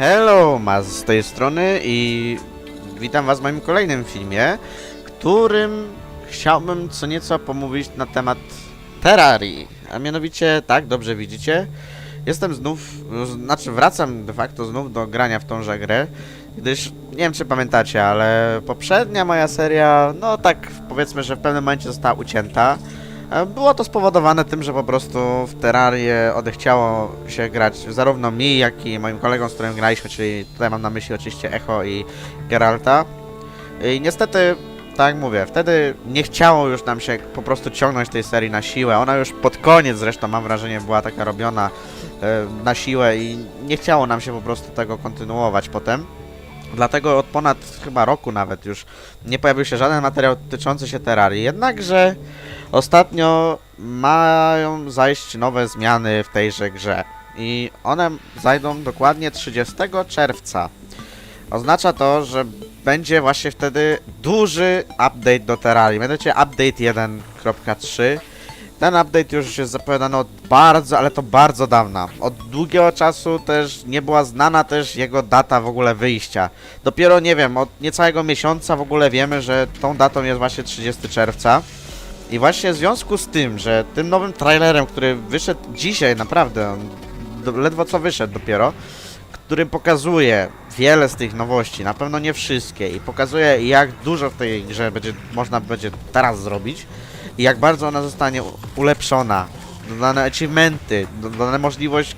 Hello, Maz z tej strony i witam was w moim kolejnym filmie, którym chciałbym co nieco pomówić na temat Terrarii. A mianowicie, tak, dobrze widzicie, jestem znów, znaczy wracam de facto znów do grania w tąże grę, gdyż, nie wiem czy pamiętacie, ale poprzednia moja seria, no tak powiedzmy, że w pewnym momencie została ucięta. Było to spowodowane tym, że po prostu w Terrarię odechciało się grać zarówno mi, jak i moim kolegom, z którym graliśmy, czyli tutaj mam na myśli oczywiście Echo i Geralta. I niestety, tak jak mówię, wtedy nie chciało już nam się po prostu ciągnąć tej serii na siłę. Ona już pod koniec zresztą, mam wrażenie, była taka robiona e, na siłę i nie chciało nam się po prostu tego kontynuować potem. Dlatego od ponad chyba roku nawet już nie pojawił się żaden materiał dotyczący się Terrarii. Jednakże Ostatnio mają zajść nowe zmiany w tejże grze i one zajdą dokładnie 30 czerwca. Oznacza to, że będzie właśnie wtedy duży update do Terrarii. Mianowicie update 1.3. Ten update już jest zapowiadany od bardzo, ale to bardzo dawna. Od długiego czasu też nie była znana też jego data w ogóle wyjścia. Dopiero, nie wiem, od niecałego miesiąca w ogóle wiemy, że tą datą jest właśnie 30 czerwca. I właśnie w związku z tym, że tym nowym trailerem, który wyszedł dzisiaj, naprawdę, ledwo co wyszedł dopiero, który pokazuje wiele z tych nowości, na pewno nie wszystkie, i pokazuje jak dużo w tej grze będzie, można będzie teraz zrobić i jak bardzo ona zostanie ulepszona, dodane achievementy, dodane możliwość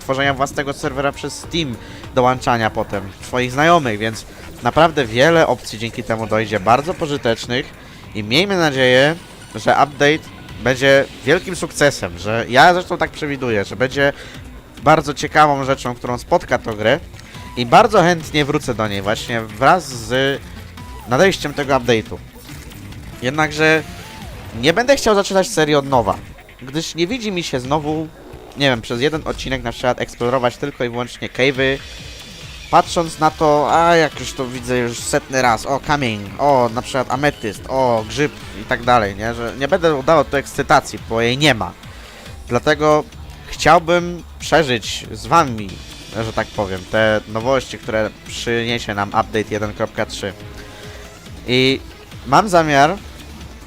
tworzenia własnego serwera przez Steam, dołączania potem swoich znajomych, więc naprawdę wiele opcji dzięki temu dojdzie, bardzo pożytecznych i miejmy nadzieję, że update będzie wielkim sukcesem, że ja zresztą tak przewiduję, że będzie bardzo ciekawą rzeczą, którą spotka tą grę i bardzo chętnie wrócę do niej właśnie wraz z nadejściem tego update'u. Jednakże nie będę chciał zaczynać serii od nowa, gdyż nie widzi mi się znowu, nie wiem, przez jeden odcinek na przykład eksplorować tylko i wyłącznie cave'y, patrząc na to, a jak już to widzę już setny raz, o kamień, o na przykład ametyst, o grzyb i tak dalej, nie, że nie będę udawał tu ekscytacji, bo jej nie ma. Dlatego chciałbym przeżyć z wami, że tak powiem, te nowości, które przyniesie nam update 1.3. I mam zamiar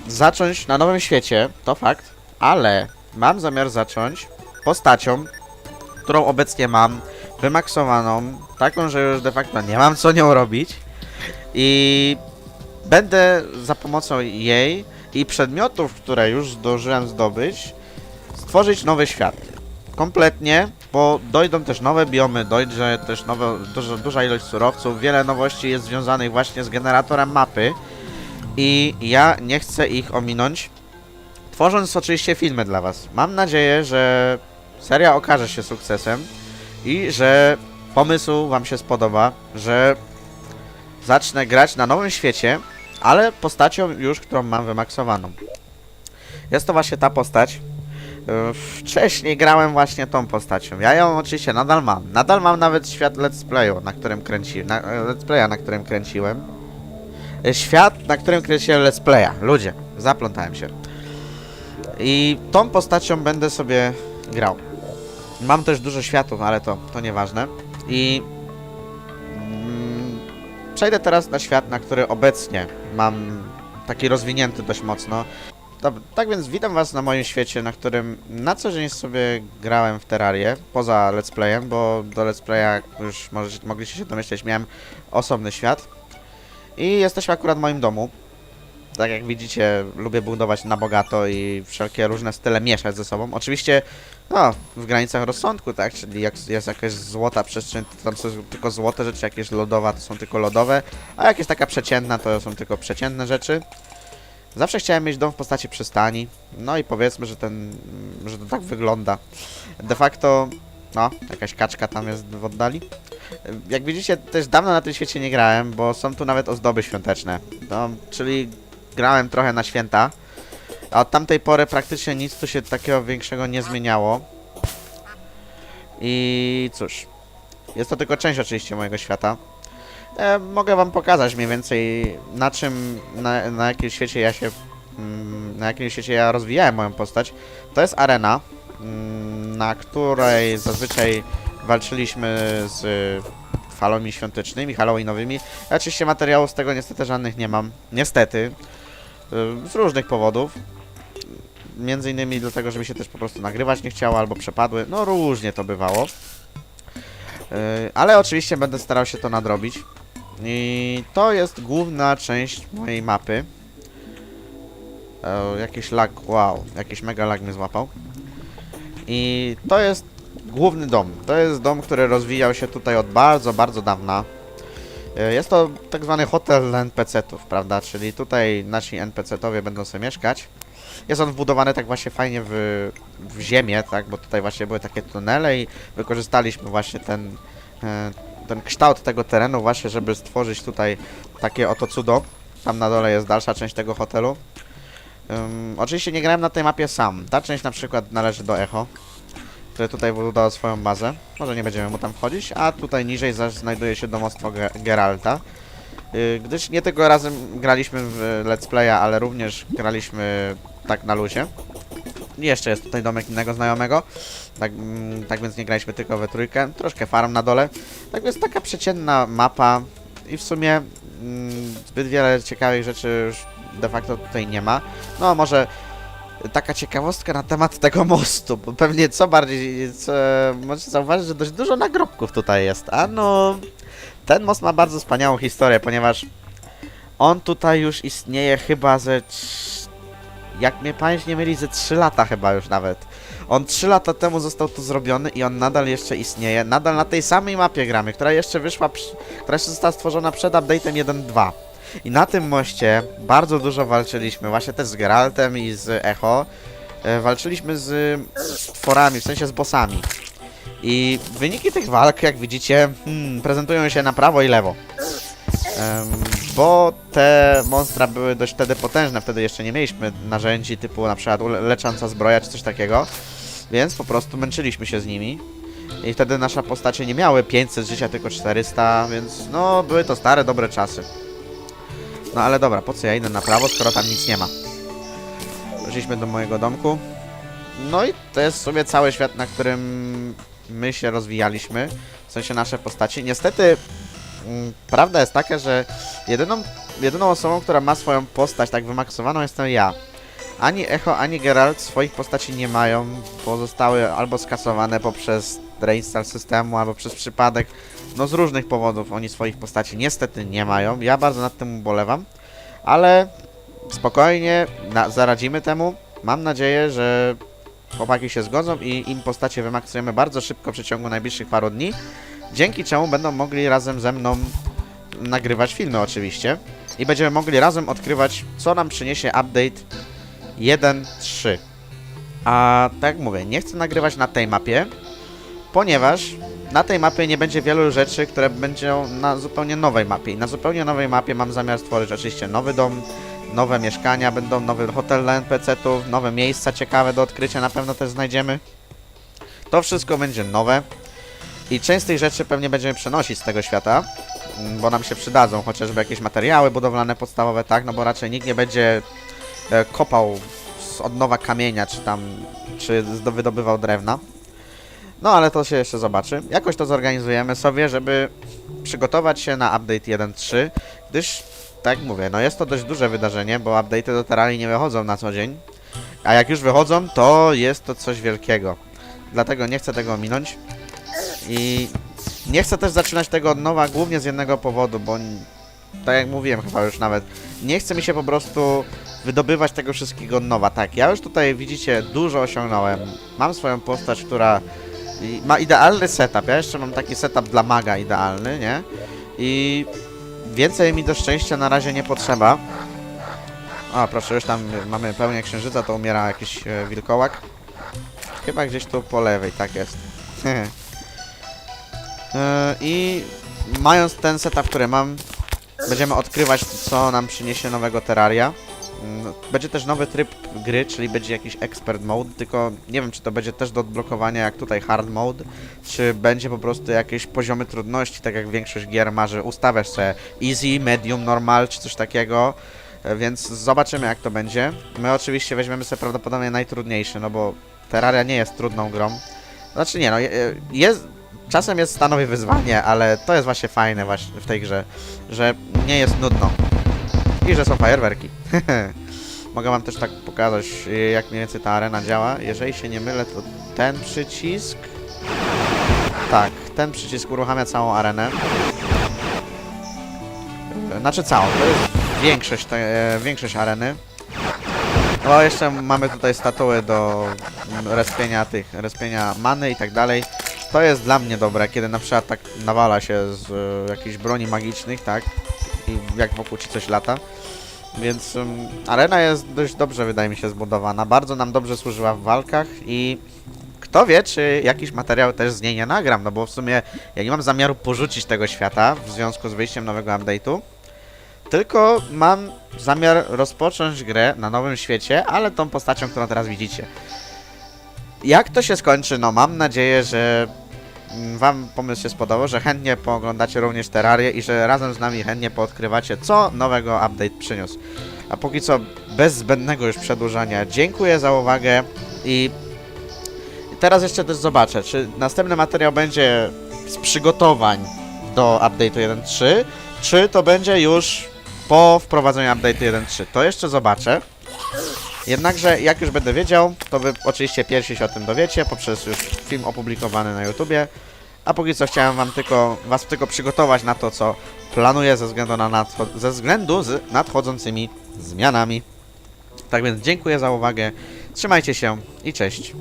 zacząć na nowym świecie, to fakt, ale mam zamiar zacząć postacią, którą obecnie mam, wymaksowaną, taką, że już de facto nie mam co nią robić i będę za pomocą jej i przedmiotów, które już zdążyłem zdobyć, stworzyć nowy świat. Kompletnie, bo dojdą też nowe biomy, dojdzie też nowe, duża, duża ilość surowców, wiele nowości jest związanych właśnie z generatorem mapy i ja nie chcę ich ominąć, tworząc oczywiście filmy dla Was. Mam nadzieję, że seria okaże się sukcesem i że pomysł Wam się spodoba, że zacznę grać na nowym świecie, ale postacią już, którą mam wymaksowaną. Jest to właśnie ta postać. Yy, Wcześniej grałem właśnie tą postacią. Ja ją oczywiście nadal mam. Nadal mam nawet świat let's playu, na którym kręciłem. Na, let's playa, na którym kręciłem. Świat, na którym kręciłem let's playa. Ludzie, zaplątałem się. I tą postacią będę sobie grał. Mam też dużo światów, ale to, to nieważne. I mm, przejdę teraz na świat, na który obecnie mam taki rozwinięty dość mocno. Tak więc witam was na moim świecie, na którym na co dzień sobie grałem w Terrarię, poza let's playem, bo do let's playa, już możecie, mogliście się domyśleć, miałem osobny świat. I jesteśmy akurat w moim domu. Tak jak widzicie, lubię budować na bogato i wszelkie różne style mieszać ze sobą. Oczywiście, no, w granicach rozsądku, tak? Czyli jak jest jakaś złota przestrzeń, to tam są tylko złote rzeczy, jakieś lodowa to są tylko lodowe, a jakieś taka przeciętna to są tylko przeciętne rzeczy. Zawsze chciałem mieć dom w postaci przystani, no i powiedzmy, że ten, że to tak wygląda. De facto, no, jakaś kaczka tam jest w oddali. Jak widzicie, też dawno na tym świecie nie grałem, bo są tu nawet ozdoby świąteczne. No, czyli grałem trochę na święta, a od tamtej pory praktycznie nic tu się takiego większego nie zmieniało. I cóż, jest to tylko część oczywiście mojego świata. E, mogę wam pokazać mniej więcej na czym, na, na jakim świecie ja się, mm, na jakim świecie ja rozwijałem moją postać. To jest arena, mm, na której zazwyczaj walczyliśmy z falami świątecznymi, halloweenowymi. Ja oczywiście materiałów z tego niestety żadnych nie mam. Niestety. Y, Z różnych powodów. Między innymi dlatego, że mi się też po prostu nagrywać nie chciało, albo przepadły. No różnie to bywało. Y, Ale oczywiście będę starał się to nadrobić. I to jest główna część mojej mapy. E, jakiś lag, wow, jakiś mega lag mnie złapał. I to jest główny dom. To jest dom, który rozwijał się tutaj od bardzo, bardzo dawna. E, Jest to tak zwany hotel NPC-ów, prawda? Czyli tutaj nasi NPC-towie będą sobie mieszkać. Jest on wbudowany tak właśnie fajnie w, w ziemię, tak? Bo tutaj właśnie były takie tunele i wykorzystaliśmy właśnie ten, e, ten kształt tego terenu właśnie, żeby stworzyć tutaj takie oto cudo. Tam na dole jest dalsza część tego hotelu. Ym, oczywiście nie grałem na tej mapie sam. Ta część na przykład należy do Echo, które tutaj budowało swoją bazę. Może nie będziemy mu tam wchodzić, a tutaj niżej zaś znajduje się domostwo Ge Geralta. Yy, gdyż nie tylko razem graliśmy w Let's Playa, ale również graliśmy tak na luzie. Jeszcze jest tutaj domek innego znajomego. Tak, mm, tak więc nie graliśmy tylko we trójkę. Troszkę farm na dole. Tak więc taka przeciętna mapa i w sumie mm, zbyt wiele ciekawych rzeczy już de facto tutaj nie ma. No może taka ciekawostka na temat tego mostu, bo pewnie co bardziej, co, możecie zauważyć, że dość dużo nagrobków tutaj jest, a no ten most ma bardzo wspaniałą historię, ponieważ on tutaj już istnieje chyba ze jak mnie pamięć nie myli, ze 3 lata chyba już nawet. On 3 lata temu został tu zrobiony i on nadal jeszcze istnieje, nadal na tej samej mapie gramy, która jeszcze wyszła, która jeszcze została stworzona przed update'em 1.2. I na tym moście bardzo dużo walczyliśmy, właśnie też z Geraltem i z Echo. E, walczyliśmy z stworami, w sensie z bossami. I wyniki tych walk, jak widzicie, hmm, prezentują się na prawo i lewo. Em, bo te monstra były dość wtedy potężne, wtedy jeszcze nie mieliśmy narzędzi typu na przykład lecząca zbroja czy coś takiego, więc po prostu męczyliśmy się z nimi. I wtedy nasza postacie nie miały 500 życia, tylko 400, więc no były to stare, dobre czasy. No ale dobra, po co ja idę na prawo, skoro tam nic nie ma? Wróciliśmy do mojego domku. No i to jest sobie cały świat, na którym my się rozwijaliśmy. W sensie nasze postaci. Niestety, mm, prawda jest taka, że jedyną, jedyną osobą, która ma swoją postać tak wymaksowaną jestem ja. Ani Echo, ani Geralt swoich postaci nie mają, bo zostały albo skasowane poprzez reinstall systemu, albo przez przypadek. No z różnych powodów oni swoich postaci niestety nie mają. Ja bardzo nad tym ubolewam, ale spokojnie zaradzimy temu. Mam nadzieję, że chłopaki się zgodzą i im postacie wymaksujemy bardzo szybko w przeciągu najbliższych paru dni, dzięki czemu będą mogli razem ze mną nagrywać filmy oczywiście i będziemy mogli razem odkrywać, co nam przyniesie update 1.3. A tak jak mówię, nie chcę nagrywać na tej mapie, ponieważ na tej mapie nie będzie wielu rzeczy, które będą na zupełnie nowej mapie. I na zupełnie nowej mapie mam zamiar stworzyć oczywiście nowy dom, nowe mieszkania, będą nowy hotel dla NPC-ów, nowe miejsca ciekawe do odkrycia na pewno też znajdziemy. To wszystko będzie nowe i część z tych rzeczy pewnie będziemy przenosić z tego świata, mm, bo nam się przydadzą chociażby jakieś materiały budowlane podstawowe, tak, no bo raczej nikt nie będzie e, kopał od nowa kamienia, czy tam, czy wydobywał drewna. No ale to się jeszcze zobaczy. Jakoś to zorganizujemy sobie, żeby przygotować się na update 1.3, gdyż, tak mówię, no jest to dość duże wydarzenie, bo update'y do Terrarii nie wychodzą na co dzień, a jak już wychodzą, to jest to coś wielkiego. Dlatego nie chcę tego minąć i nie chcę też zaczynać tego od nowa, głównie z jednego powodu, bo tak jak mówiłem chyba już nawet, nie chce mi się po prostu wydobywać tego wszystkiego od nowa. Tak, ja już tutaj widzicie dużo osiągnąłem. Mam swoją postać, która i ma idealny setup. Ja jeszcze mam taki setup dla maga idealny, nie? I więcej mi do szczęścia na razie nie potrzeba. O, proszę, już tam mamy pełnię księżyca, to umiera jakiś e, wilkołak. Chyba gdzieś tu po lewej, tak jest. e, I mając ten setup, który mam, będziemy odkrywać, co nam przyniesie nowego Terraria. Mm, Będzie też nowy tryb gry, czyli będzie jakiś expert mode, tylko nie wiem, czy to będzie też do odblokowania jak tutaj hard mode, czy będzie po prostu jakieś poziomy trudności, tak jak większość gier ma, że ustawiasz sobie easy, medium, normal, czy coś takiego, E, więc zobaczymy jak to będzie. My oczywiście weźmiemy sobie prawdopodobnie najtrudniejszy, no bo Terraria nie jest trudną grą. Znaczy nie, no je- jest, czasem jest stanowi wyzwanie, ale to jest właśnie fajne właśnie w tej grze, że nie jest nudno. I że są fajerwerki. Mogę wam też tak pokazać, y, jak mniej więcej ta arena działa. Jeżeli się nie mylę, to ten przycisk... Tak, ten przycisk uruchamia całą arenę. Znaczy całą, to jest większość, te, e, większość areny. O, jeszcze mamy tutaj statuły do mm, respienia tych, respienia many i tak dalej. To jest dla mnie dobre, kiedy na przykład tak nawala się z e, jakichś broni magicznych, tak? I jak wokół ci coś lata. Więc ym, arena jest dość dobrze, wydaje mi się, zbudowana. Bardzo nam dobrze służyła w walkach i kto wie, czy jakiś materiał też z niej nie nagram, no bo w sumie ja nie mam zamiaru porzucić tego świata w związku z wyjściem nowego update'u. Tylko mam zamiar rozpocząć grę na nowym świecie, ale tą postacią, którą teraz widzicie. Jak to się skończy, no mam nadzieję, że Wam pomysł się spodobał, że chętnie pooglądacie również Terrarię i że razem z nami chętnie poodkrywacie, co nowego update przyniósł. A póki co, bez zbędnego już przedłużania, dziękuję za uwagę i i teraz jeszcze też zobaczę, czy następny materiał będzie z przygotowań do update'u 1.3, czy to będzie już po wprowadzeniu update'u 1.3. To jeszcze zobaczę. Jednakże, jak już będę wiedział, to wy oczywiście pierwsi się o tym dowiecie, poprzez już film opublikowany na YouTubie. A póki co chciałem wam tylko, was tylko przygotować na to, co planuję ze względu na nadcho- ze względu z nadchodzącymi zmianami. Tak więc dziękuję za uwagę, trzymajcie się i cześć.